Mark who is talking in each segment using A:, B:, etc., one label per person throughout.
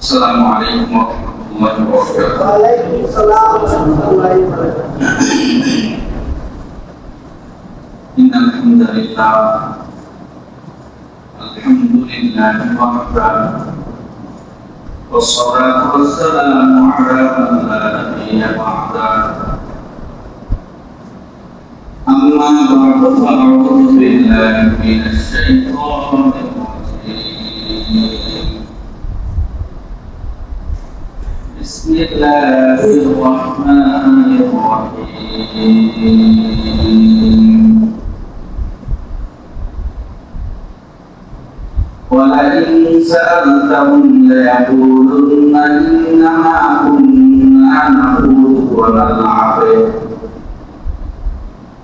A: السلام عليكم ورحمة الله وبركاته.
B: وعليكم السلام ورحمة الله وبركاته.
A: إن الحمد لله الحمد لله وحده والصلاة والسلام على من لا نبي بعده أما بعد فأعوذ بالله من الشيطان الرجيم. بسم الله الرحمن الرحيم ولئن سألتهم ليقولن إنما كنا نخوض ونلعب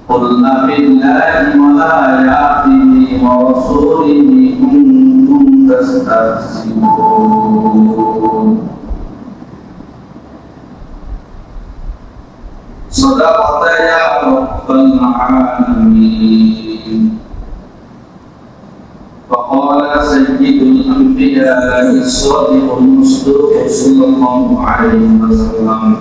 A: قل بالله وآياته ورسوله كنتم تستهزئون العالمين فقال سيد الأنبياء الصادق المصدوق صلى الله عليه وسلم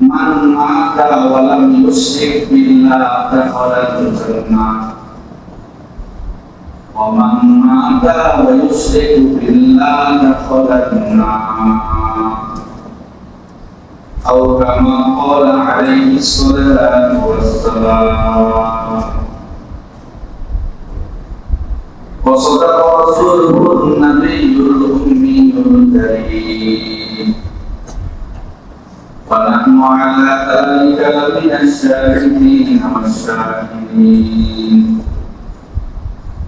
A: من مات ولم يشرك بالله دخل الجنة ومن مات ويشرك بالله دخل النار أو كما قال عليه الصلاة والسلام وصدق رسوله النبي الأمي الكريم ونحن على ذلك لمن الشاهدين والشاهدين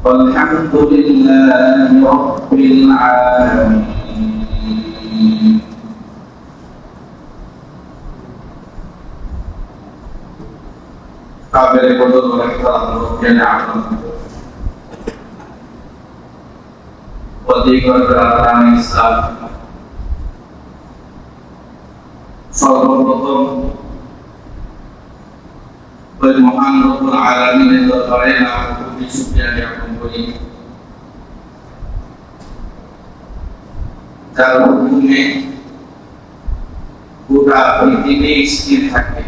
A: والحمد لله رب العالمين বদল রাখতাম লোকের আনন্দ অধিকর প্রার্থনা ইসলাম সর্বপ্রথম ওই মহান রব্বুল আলামিনের দরবারে লাখ কোটি শুকরিয়া জ্ঞাপন করি। যার হুকুমে গোটা পৃথিবী স্থির থাকে।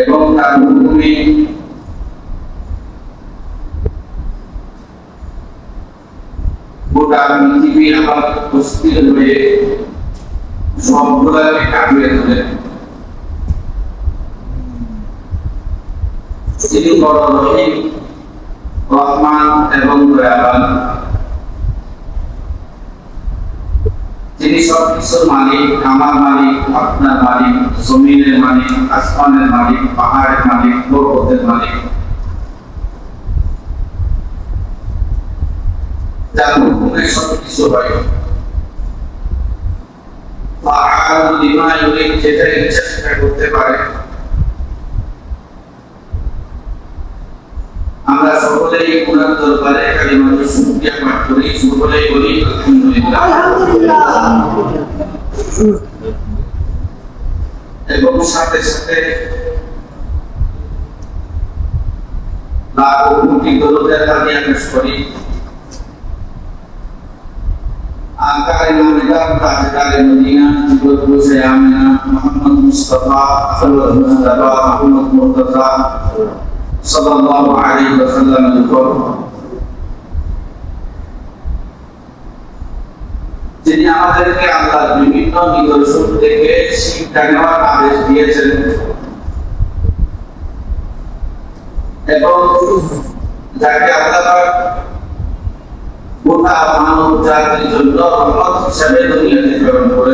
A: এবং তার হুকুমে গোটা পৃথিবী আবার অস্থির হয়ে সবগুলাকে কাটিয়ে তোলেন তিনি বড় রহিম, রহমান এবং দয়াবান। তিনি সবকিছুর মালিক আমার মালিক, আপনার মালিক, জমিনের মালিক, আসমানের মালিক, পাহাড়ের মালিক, পর্বতের মালিক। যার হুকুমে সবকিছু হয়। করতে পারে সকলেই পুরান দরবারে কালিমাকে শুক্রিয়া পাঠ করি সকলেই বলি আলহামদুলিল্লাহ এবং সাথে সাথে লাখ কোটি দরদের কাজে আকাশ করি আকারে মদিনা তাজকারে মদিনা জীবন বসে আমিনা মোহাম্মদ মুস্তফা সাল্লাল্লাহু আলাইহি ওয়া সাল্লাম মোহাম্মদ মুস্তফা সাল্লাল্লাহু আলাইহি ওয়াসাল্লামের উপর। যিনি আমাদেরকে আল্লাহর বিভিন্ন নিদর্শন থেকে শিক্ষা নেওয়ার আদেশ দিয়েছেন। এবং যাকে আল্লাহ গোটা মানব জাতির জন্য রহমত হিসাবে দুনিয়াতে প্রেরণ করে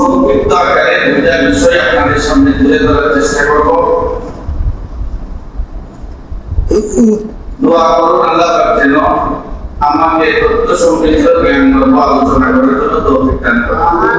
A: সংক্ষিপ্ত আকারে দুইটা বিষয় আপনাদের সামনে তুলে ধরার চেষ্টা করব। দোয়া করুন আল্লাহ যেন আমাকে তথ্য সমৃদ্ধ জ্ঞান আলোচনা করার জন্য তৌফিক দান করেন।